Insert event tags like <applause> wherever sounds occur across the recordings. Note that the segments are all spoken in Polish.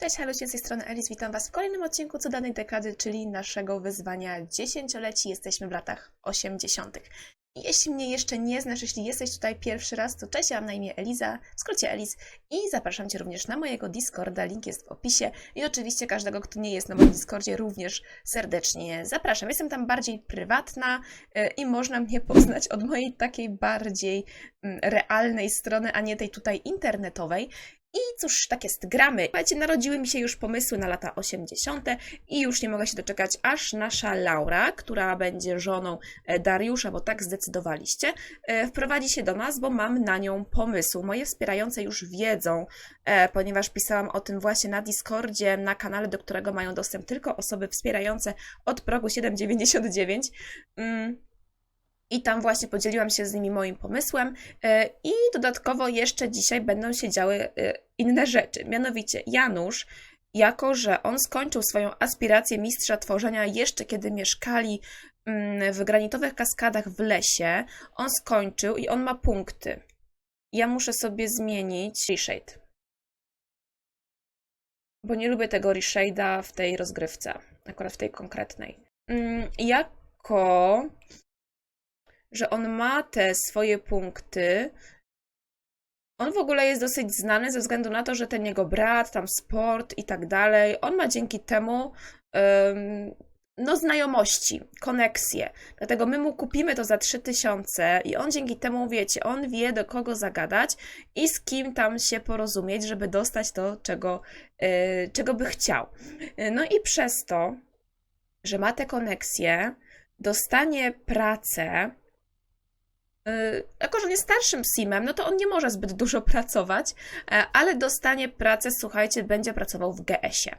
Cześć, halo, z tej strony Elis, witam Was w kolejnym odcinku co danej dekady, czyli naszego wyzwania dziesięcioleci. Jesteśmy w latach 80. I jeśli mnie jeszcze nie znasz, jeśli jesteś tutaj pierwszy raz, to cześć, ja mam na imię Eliza, w skrócie Elis i zapraszam Cię również na mojego Discorda, link jest w opisie i oczywiście każdego, kto nie jest na moim Discordzie również serdecznie zapraszam. Jestem tam bardziej prywatna y, i można mnie poznać od mojej takiej bardziej mm, realnej strony, a nie tej tutaj internetowej. I cóż, tak jest, gramy. Słuchajcie, narodziły mi się już pomysły na lata 80. i już nie mogę się doczekać, aż nasza Laura, która będzie żoną e, Dariusza, bo tak zdecydowaliście, e, wprowadzi się do nas, bo mam na nią pomysł. Moje wspierające już wiedzą, e, ponieważ pisałam o tym właśnie na Discordzie, na kanale, do którego mają dostęp tylko osoby wspierające od progu 7,99. Mm. I tam właśnie podzieliłam się z nimi moim pomysłem. E, I dodatkowo jeszcze dzisiaj będą się działy e, inne rzeczy. Mianowicie Janusz, jako że on skończył swoją aspirację mistrza tworzenia jeszcze kiedy mieszkali mm, w granitowych kaskadach w lesie, on skończył i on ma punkty. Ja muszę sobie zmienić reshade. Bo nie lubię tego reshade'a w tej rozgrywce, akurat w tej konkretnej. Mm, Jako że on ma te swoje punkty. On w ogóle jest dosyć znany ze względu na to, że ten jego brat, tam sport i tak dalej, on ma dzięki temu um, no znajomości, koneksje. Dlatego my mu kupimy to za 3000 i on dzięki temu, wiecie, on wie do kogo zagadać i z kim tam się porozumieć, żeby dostać to, czego, yy, czego by chciał. No i przez to, że ma te koneksje, dostanie pracę, jako, że on jest starszym simem, no to on nie może zbyt dużo pracować, e, ale dostanie pracę, słuchajcie, będzie pracował w GS-ie.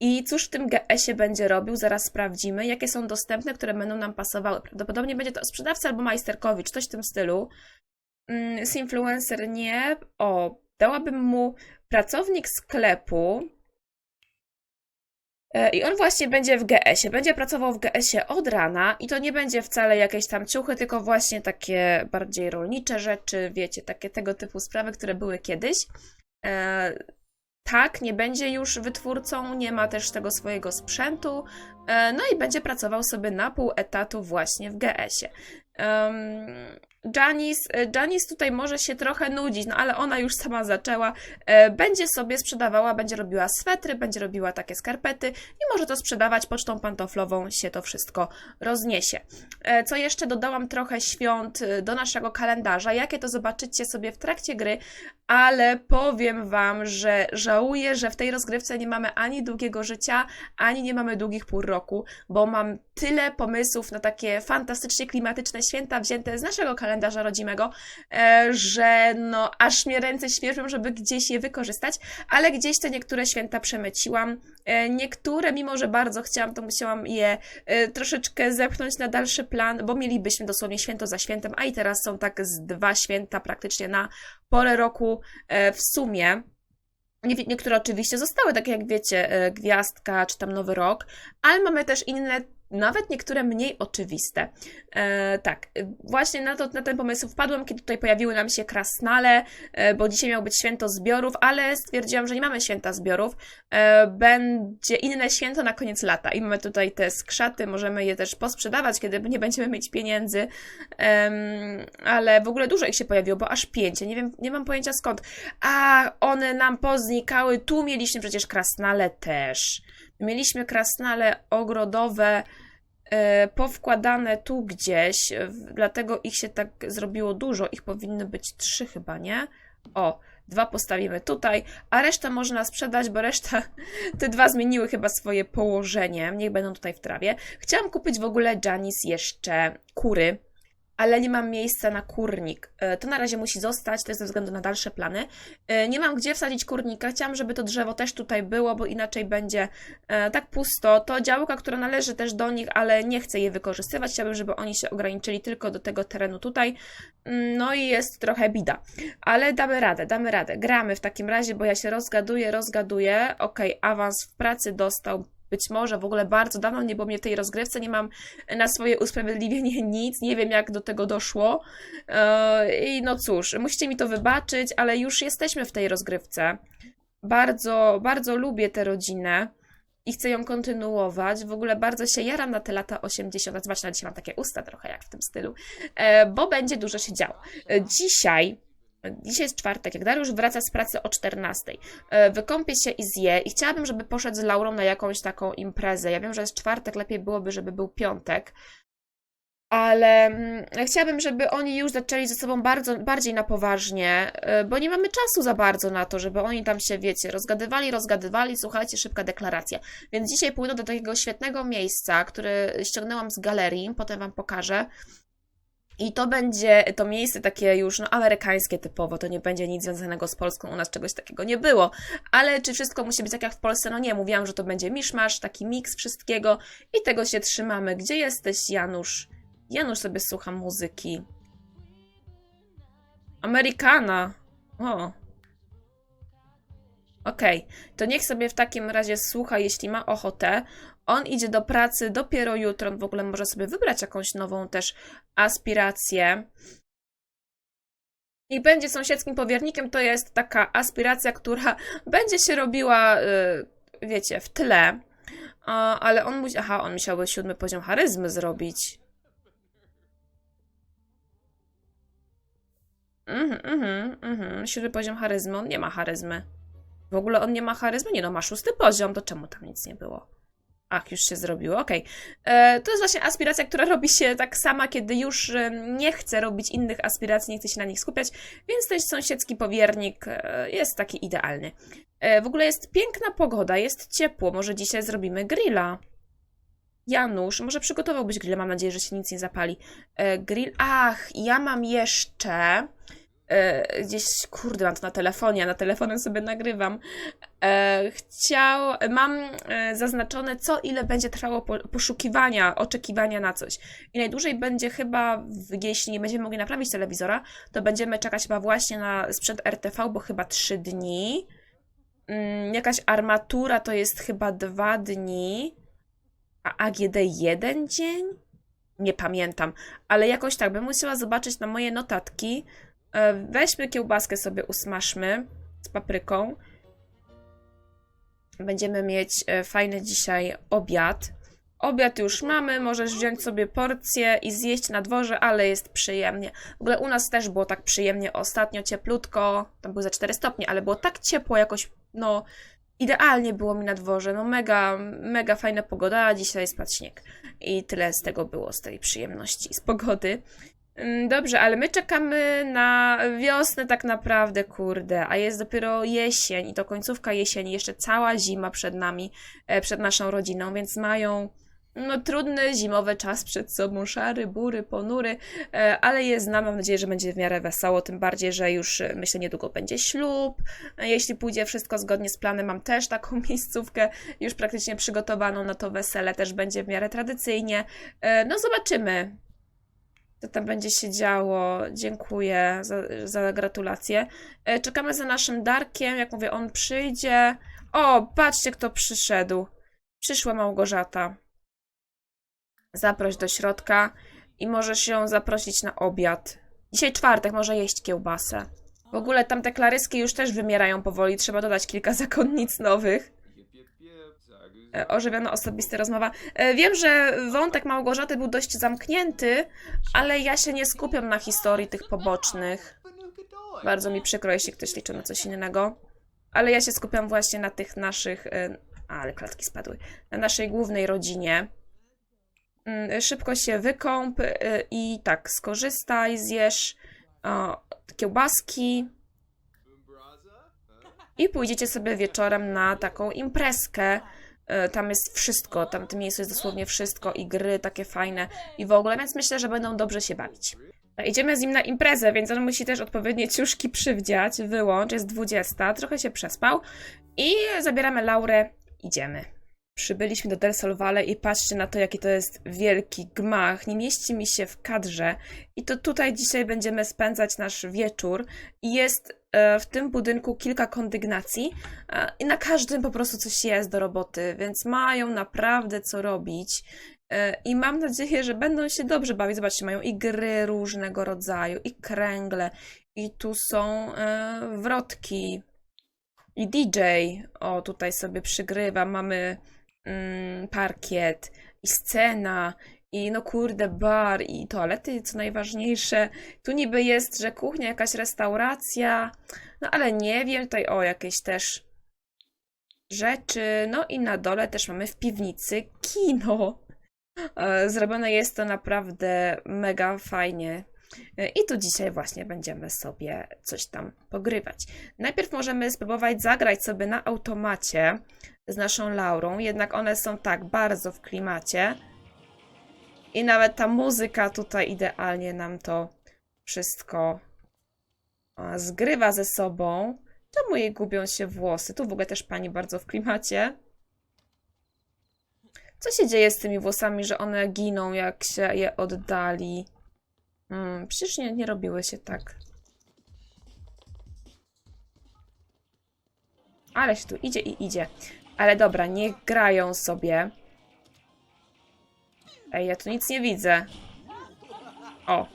I cóż w tym GS-ie będzie robił, zaraz sprawdzimy, jakie są dostępne, które będą nam pasowały. Prawdopodobnie będzie to sprzedawca albo majsterkowicz, coś w tym stylu. Mm, Z influencer nie. O, dałabym mu pracownik sklepu, I on właśnie będzie w GS-ie, będzie pracował w GS-ie od rana i to nie będzie wcale jakieś tam ciuchy, tylko właśnie takie bardziej rolnicze rzeczy, wiecie, takie tego typu sprawy, które były kiedyś. E, tak, nie będzie już wytwórcą, nie ma też tego swojego sprzętu, e, no i będzie pracował sobie na pół etatu właśnie w GS-ie. Janice, e, Janice tutaj może się trochę nudzić, no ale ona już sama zaczęła. E, będzie sobie sprzedawała, będzie robiła swetry, będzie robiła takie skarpety i może to sprzedawać pocztą pantoflową, się to wszystko rozniesie. E, co jeszcze dodałam trochę świąt do naszego kalendarza, jakie to zobaczycie sobie w trakcie gry, ale powiem Wam, że żałuję, że w tej rozgrywce nie mamy ani długiego życia, ani nie mamy długich pół roku, bo mam tyle pomysłów na takie fantastycznie klimatyczne święta wzięte z naszego kalendarza rodzimego, e, że no aż mnie ręce świeżą, żeby gdzieś je wykorzystać, ale gdzieś te niektóre święta przemyciłam. E, niektóre, mimo że bardzo chciałam, to musiałam je e, troszeczkę zepchnąć na dalszy plan, bo mielibyśmy dosłownie święto za świętem, a i teraz są tak z dwa święta praktycznie na porę roku w sumie. Niektóre oczywiście zostały, takie jak wiecie, Gwiazdka czy tam Nowy Rok, ale mamy też inne nawet niektóre mniej oczywiste. E, tak, właśnie na, to, na ten pomysł wpadłem, kiedy tutaj pojawiły nam się krasnale, e, bo dzisiaj miało być święto zbiorów, ale stwierdziłam, że nie mamy święta zbiorów. E, będzie inne święto na koniec lata i mamy tutaj te skrzaty, możemy je też posprzedawać, kiedy nie będziemy mieć pieniędzy, ale w ogóle dużo ich się pojawiło, bo aż pięć, nie wiem, nie mam pojęcia skąd. A, one nam poznikały, tu mieliśmy przecież krasnale też. Mieliśmy krasnale ogrodowe e, powkładane tu gdzieś, dlatego ich się tak zrobiło dużo. Ich powinny być trzy chyba, nie? O, dwa postawimy tutaj, a resztę można sprzedać, bo reszta, <laughs> te dwa zmieniły chyba swoje położenie. Niech będą tutaj w trawie. Chciałam kupić w ogóle Janice jeszcze kury ale nie mam miejsca na kurnik. E, to na razie musi zostać, to jest ze względu na dalsze plany. E, nie mam gdzie wsadzić kurnika. Chciałam, żeby to drzewo też tutaj było, bo inaczej będzie e, tak pusto. To działka, która należy też do nich, ale nie chcę je wykorzystywać. Chciałabym, żeby oni się ograniczyli tylko do tego terenu tutaj. Mm, no i jest trochę bida. Ale damy radę, damy radę. Gramy w takim razie, bo ja się rozgaduję, rozgaduję. Ok, awans w pracy dostał być może w ogóle bardzo dawno nie było mnie w tej rozgrywce, nie mam na swoje usprawiedliwienie <laughs> nic, nie wiem jak do tego doszło. E, I no cóż, musicie mi to wybaczyć, ale już jesteśmy w tej rozgrywce. Bardzo, bardzo lubię tę rodzinę i chcę ją kontynuować. W ogóle bardzo się jaram na te lata 80. Zobaczcie, dzisiaj mam takie usta trochę jak w tym stylu, e, bo będzie dużo się działo. E, Dzisiaj, dzisiaj jest czwartek, jak Dariusz wraca z pracy o 14. E, Wykąpie się i zje i chciałabym, żeby poszedł z Laurą na jakąś taką imprezę. Ja wiem, że jest czwartek, lepiej byłoby, żeby był piątek. Ale mm, chciałabym, żeby oni już zaczęli ze sobą bardzo, bardziej na poważnie, y, bo nie mamy czasu za bardzo na to, żeby oni tam się, wiecie, rozgadywali, rozgadywali, słuchajcie, szybka deklaracja. Więc dzisiaj pójdę do takiego świetnego miejsca, które ściągnęłam z galerii, potem Wam pokażę. I to będzie to miejsce takie już no, amerykańskie typowo, to nie będzie nic związanego z Polską, u nas czegoś takiego nie było. Ale czy wszystko musi być tak jak w Polsce? No nie, mówiłam, że to będzie miszmasz, taki miks wszystkiego i tego się trzymamy. Gdzie jesteś, Janusz? Janusz sobie słucha muzyki. Amerykana. O. Okej, to niech sobie w takim razie słucha, jeśli ma ochotę. On idzie do pracy dopiero jutro. On w ogóle może sobie wybrać jakąś nową też aspirację. I będzie sąsiedzkim powiernikiem. To jest taka aspiracja, która <laughs> będzie się robiła, y, wiecie, w tle. Ale on musi. Aha, on musiałby siódmy poziom charyzmy zrobić. Mhm, mhm, mhm. Siódmy poziom charyzmy. On nie ma charyzmy. W ogóle on nie ma charyzmy? Nie no, ma szósty poziom. To czemu tam nic nie było? Ach, już się zrobiło, okej. E, To jest właśnie aspiracja, która robi się tak sama, kiedy już e, nie chce robić innych aspiracji, nie chce się na nich skupiać, więc ten sąsiedzki powiernik e, jest taki idealny. W ogóle jest piękna pogoda, jest ciepło. Może dzisiaj zrobimy grilla. Janusz, może przygotowałbyś grilla, mam nadzieję, że się nic nie zapali. Grill. Ach, ja mam jeszcze. E, gdzieś, kurde, mam to na telefonie, a na telefonem sobie nagrywam. E, chciał, mam e, zaznaczone, co ile będzie trwało po, poszukiwania, oczekiwania na coś. I najdłużej będzie chyba, jeśli nie będziemy mogli naprawić telewizora, to będziemy czekać chyba właśnie na sprzęt RTV, bo chyba 3 dni. Mm, jakaś armatura to jest chyba 2 dni. A AGD jeden dzień? Nie pamiętam, ale jakoś tak, bym musiała zobaczyć na moje notatki. E, Weźmy kiełbaskę sobie usmażmy z papryką. Będziemy mieć e, fajny dzisiaj obiad. Obiad już mamy, możesz wziąć sobie porcję i zjeść na dworze, ale jest przyjemnie. W ogóle u nas też było tak przyjemnie ostatnio, cieplutko. Tam były za 4 stopnie, ale było tak ciepło jakoś, no idealnie było mi na dworze. No mega, mega fajna pogoda, a dzisiaj spadł śnieg. I tyle z tego było, z tej przyjemności, z pogody. Mm, Dobrze, ale my czekamy na wiosnę tak naprawdę, kurde, a jest dopiero jesień i to końcówka jesieni, jeszcze cała zima przed nami, e, przed naszą rodziną, więc mają no trudny zimowy czas przed sobą, szary, bury, ponury, e, ale jest nam, mam nadzieję, że będzie w miarę wesoło, tym bardziej, że już e, myślę niedługo będzie ślub, jeśli pójdzie wszystko zgodnie z planem, mam też taką <laughs> miejscówkę już praktycznie przygotowaną na to wesele, też będzie w miarę tradycyjnie, no zobaczymy, co tam będzie się działo. Dziękuję za, za gratulacje. E, Czekamy za naszym Darkiem. Jak mówię, on przyjdzie. O, patrzcie, kto przyszedł. Przyszła Małgorzata. Zaproś do środka i możesz ją zaprosić na obiad. Dzisiaj czwartek, może jeść kiełbasę. W ogóle tamte klaryski już też wymierają powoli. Trzeba dodać kilka <laughs> zakonnic nowych. E, ożywiona osobista rozmowa. E, Wiem, że wątek Małgorzaty był dość zamknięty, ale ja się nie skupiam na historii tych pobocznych. Bardzo mi przykro, jeśli ktoś liczy na coś innego. Ale ja się skupiam właśnie na tych naszych. e, ale klatki spadły. Na naszej głównej rodzinie. Mm, Szybko się wykąp i tak, skorzystaj, zjesz kiełbaski i pójdziecie sobie wieczorem na taką imprezkę. E, Tam jest wszystko, tam w tym miejscu jest dosłownie wszystko i gry takie fajne i w ogóle, więc myślę, że będą dobrze się bawić. No, Idziemy z nim na imprezę, więc on musi też odpowiednie ciuszki przywdziać, wyłącz, jest 20, trochę się przespał i zabieramy Laurę, idziemy. Przybyliśmy do Del Sol Valle i patrzcie na to, jaki to jest wielki gmach. Nie mieści mi się w kadrze. I to tutaj dzisiaj będziemy spędzać nasz wieczór. I jest e, w tym budynku kilka kondygnacji e, i na każdym po prostu coś jest do roboty, więc mają naprawdę co robić. E, I mam nadzieję, że będą się dobrze bawić. Zobaczcie, mają i gry różnego rodzaju, i kręgle, i tu są e, wrotki. I DJ, o tutaj sobie przygrywa, mamy mm, parkiet i scena i no kurde bar i toalety, co najważniejsze. Tu niby jest, że kuchnia, jakaś restauracja, no ale nie wiem, tutaj o jakieś też rzeczy. No i na dole też mamy w piwnicy kino. E, Zrobione jest to naprawdę mega fajnie. E, I tu dzisiaj właśnie będziemy sobie coś tam pogrywać. Najpierw możemy spróbować zagrać sobie na automacie z naszą Laurą, jednak one są tak bardzo w klimacie. I nawet ta muzyka tutaj idealnie nam to wszystko zgrywa ze sobą. Czemu jej gubią się włosy? Tu w ogóle też pani bardzo w klimacie. Co się dzieje z tymi włosami, że one giną, jak się je oddali? Hmm, przecież nie, nie robiły się tak. Ale się tu idzie i idzie. Ale dobra, niech grają sobie. Ej, ja tu nic nie widzę. O.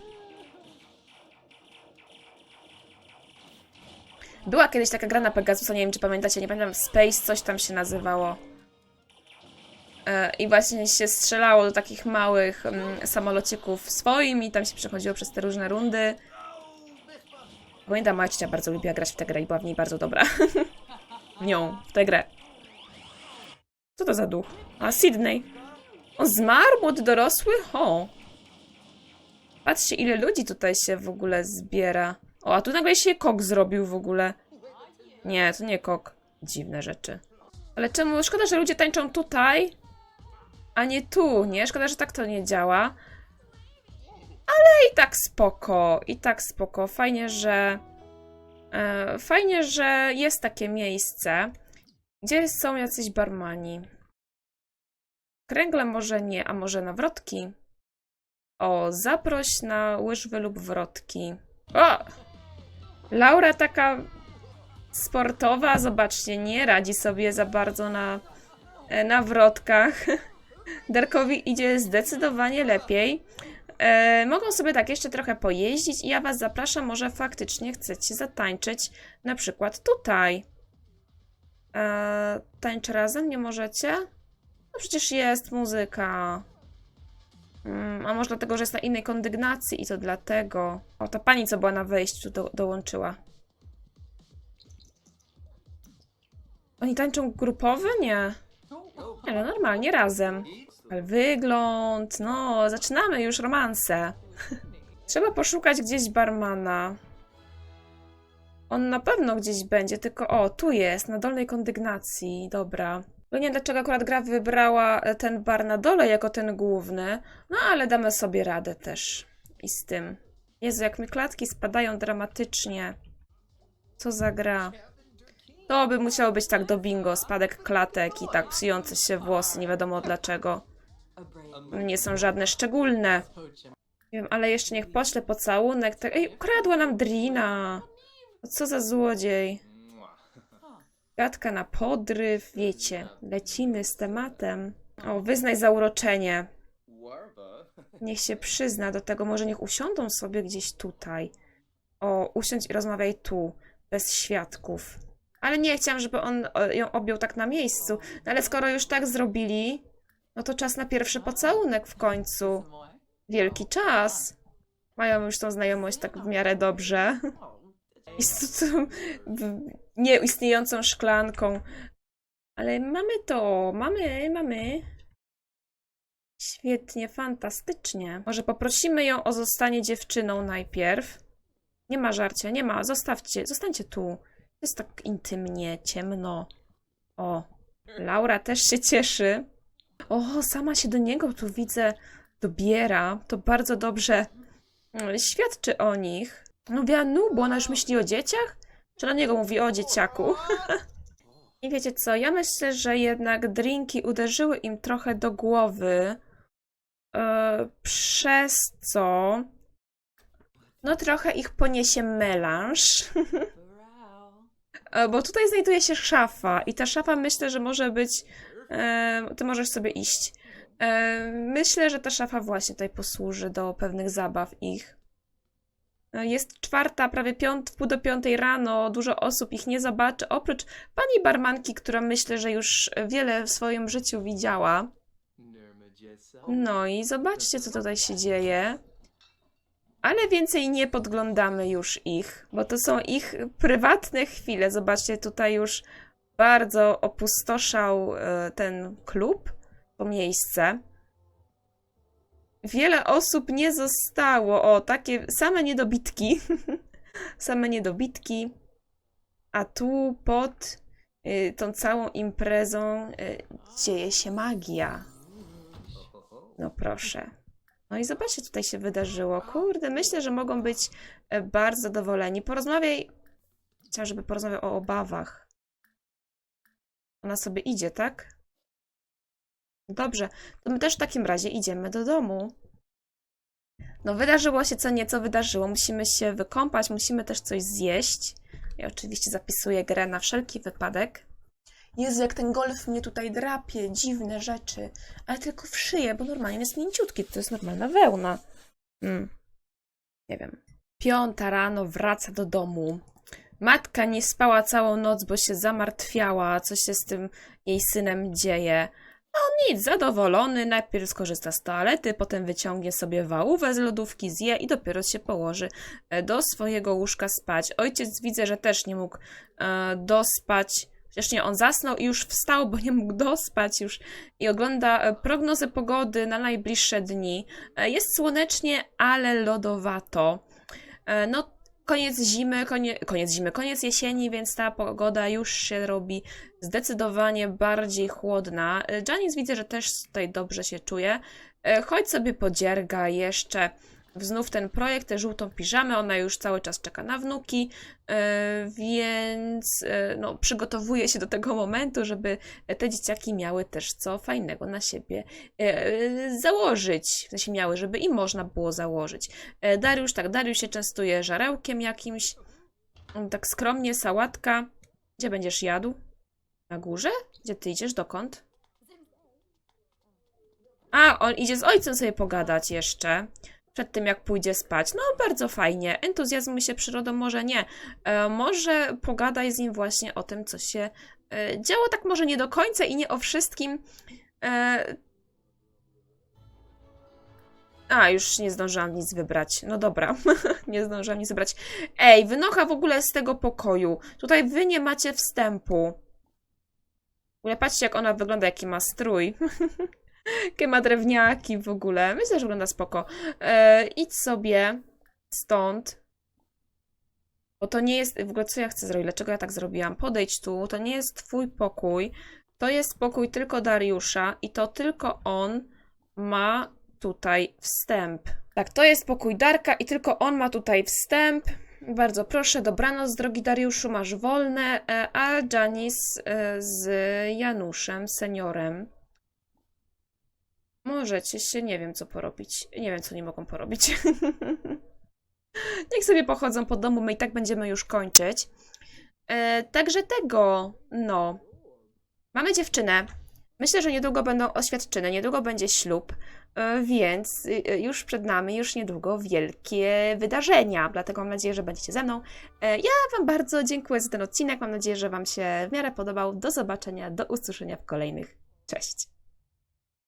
Była kiedyś taka gra na Pegasusa, nie wiem czy pamiętacie, nie pamiętam, Space coś tam się nazywało. E, I właśnie się strzelało do takich małych mm, samolocików swoim i tam się przechodziło przez te różne rundy. Pamiętam, moja ciocia bardzo lubiła grać w tę grę i była w niej bardzo dobra. <laughs> Nią, w tę grę. Co to za duch? A, Sydney. On zmarł? Młody dorosły? O. Patrzcie, ile ludzi tutaj się w ogóle zbiera. O, a tu nagle się kok zrobił w ogóle. Nie, to nie kok. Dziwne rzeczy. Ale czemu? Szkoda, że ludzie tańczą tutaj, a nie tu, nie? Szkoda, że tak to nie działa. Ale i tak spoko, i tak spoko. Fajnie, że... E, fajnie, że jest takie miejsce, gdzie są jacyś barmani. Kręgle może nie, a może nawrotki? O, zaproś na łyżwy lub wrotki. O! Laura taka sportowa, zobaczcie, nie radzi sobie za bardzo na, e, na wrotkach. <laughs> Darkowi idzie zdecydowanie lepiej. E, mogą sobie tak jeszcze trochę pojeździć i ja was zapraszam, może faktycznie chcecie zatańczyć na przykład tutaj. E, tańcz razem, nie możecie? No przecież jest muzyka. Mm, a może dlatego, że jest na innej kondygnacji i to dlatego. O, ta pani, co była na wejściu, do, dołączyła. Oni tańczą grupowo? Nie. Nie, no normalnie, razem. Ale wygląd, no, zaczynamy już romanse. <laughs> Trzeba poszukać gdzieś barmana. On na pewno gdzieś będzie, tylko o, tu jest, na dolnej kondygnacji, dobra. Bo nie dlaczego akurat gra wybrała e, ten bar na dole jako ten główny, no ale damy sobie radę też i z tym. Jezu, jak mi klatki spadają dramatycznie. Co za gra. To by musiało być tak do bingo, spadek klatek i tak psujące się włosy, nie wiadomo dlaczego. Nie są żadne szczególne. Nie wiem, ale jeszcze niech pośle pocałunek. Tak... Ej, ukradła nam Drina. Co za złodziej. Gadka na podryw, wiecie, lecimy z tematem. O, wyznaj zauroczenie. Niech się przyzna do tego, może niech usiądą sobie gdzieś tutaj. O, usiądź i rozmawiaj tu, bez świadków. Ale nie chciałam, żeby on ją objął tak na miejscu. No ale skoro już tak zrobili, no to czas na pierwszy pocałunek w końcu. Wielki czas. Mają już tą znajomość tak w miarę dobrze. <laughs> I nieistniejącą szklanką. Ale mamy to, mamy, mamy. Świetnie, fantastycznie. Może poprosimy ją o zostanie dziewczyną najpierw. Nie ma żarcia, nie ma. Zostawcie, zostańcie tu. Jest tak intymnie, ciemno. O, Laura też się cieszy. O, sama się do niego tu widzę dobiera. To bardzo dobrze mm, świadczy o nich. Mówiła nu, bo ona już myśli o dzieciach? Czy na niego mówi o dzieciaku? <laughs> I wiecie co, ja myślę, że jednak drinki uderzyły im trochę do głowy, e, przez co no trochę ich poniesie melanż. <laughs> E, Bo tutaj znajduje się szafa i ta szafa myślę, że może być. E, ty możesz sobie iść. Myślę, że ta szafa właśnie tutaj posłuży do pewnych zabaw ich. E, Jest czwarta, prawie piąt, wpół do piątej rano, dużo osób ich nie zobaczy, oprócz pani barmanki, która myślę, że już wiele w swoim życiu widziała. No i zobaczcie, co tutaj się dzieje. Ale więcej nie podglądamy już ich, bo to są ich prywatne chwile. Zobaczcie, tutaj już bardzo opustoszał e, ten klub, to miejsce. Wiele osób nie zostało. O, takie same niedobitki. <laughs> same niedobitki. A tu pod y, tą całą imprezą y, dzieje się magia. No proszę. No i zobaczcie, tutaj się wydarzyło. Kurde, myślę, że mogą być e, bardzo zadowoleni. Porozmawiaj. Chciałam, żeby porozmawiał o obawach. Ona sobie idzie, tak? Dobrze, to my też w takim razie idziemy do domu. No, wydarzyło się co nieco wydarzyło. Musimy się wykąpać, musimy też coś zjeść. Ja oczywiście zapisuję grę na wszelki wypadek. Jezu, jak ten golf mnie tutaj drapie, dziwne rzeczy. Ale tylko w szyję, bo normalnie jest mięciutki, to jest normalna wełna. Mm. Nie wiem. Piąta rano wraca do domu. Matka nie spała całą noc, bo się zamartwiała, co się z tym jej synem dzieje. A on nic, zadowolony, najpierw skorzysta z toalety, potem wyciągnie sobie wałówę z lodówki, zje i dopiero się położy e, do swojego łóżka spać. Ojciec widzę, że też nie mógł e, dospać. Chociaż nie, on zasnął i już wstał, bo nie mógł dospać już i ogląda e, prognozę pogody na najbliższe dni. E, Jest słonecznie, ale lodowato. No, koniec zimy, konie, koniec zimy, koniec jesieni, więc ta pogoda już się robi zdecydowanie bardziej chłodna. E, Janice widzę, że też tutaj dobrze się czuje. E, Chodź sobie podzierga jeszcze znów ten projekt, tę żółtą piżamę, ona już cały czas czeka na wnuki, e, więc e, no, przygotowuje się do tego momentu, żeby te dzieciaki miały też co fajnego na siebie e, założyć. W sensie miały, żeby im można było założyć. Dariusz, tak, Dariusz się częstuje żarełkiem jakimś, tak skromnie, sałatka. Gdzie będziesz jadł? Na górze? Gdzie ty idziesz? Dokąd? A, on idzie z ojcem sobie pogadać jeszcze. Przed tym, jak pójdzie spać. No, bardzo fajnie. Entuzjazmuje się przyrodą, może nie. E, może pogadaj z nim właśnie o tym, co się e, działo. Tak może nie do końca i nie o wszystkim. E, a, już nie zdążyłam nic wybrać. No dobra, <laughs> nie zdążyłam nic wybrać. Ej, wynocha w ogóle z tego pokoju. Tutaj wy nie macie wstępu. W ogóle patrzcie, jak ona wygląda, jaki ma strój. <laughs> <laughs> Jakie ma drewniaki w ogóle. Myślę, że wygląda spoko. E, idź sobie stąd. Bo to nie jest. W ogóle, co ja chcę zrobić? Dlaczego ja tak zrobiłam? Podejdź tu. To nie jest twój pokój. To jest pokój tylko Dariusza i to tylko on ma tutaj wstęp. Tak, to jest pokój Darka i tylko on ma tutaj wstęp. Bardzo proszę, dobranoc, drogi Dariuszu, masz wolne, e, a Janice e, z Januszem, seniorem. Możecie się, nie wiem co porobić. Nie wiem, co nie mogą porobić. <laughs> Niech sobie pochodzą po domu, my i tak będziemy już kończyć. E, także tego, no. Mamy dziewczynę. Myślę, że niedługo będą oświadczyny, niedługo będzie ślub, e, więc y, y, już przed nami, już niedługo wielkie wydarzenia. Dlatego mam nadzieję, że będziecie ze mną. E, Ja Wam bardzo dziękuję za ten odcinek. Mam nadzieję, że Wam się w miarę podobał. Do zobaczenia, do usłyszenia w kolejnych. Cześć.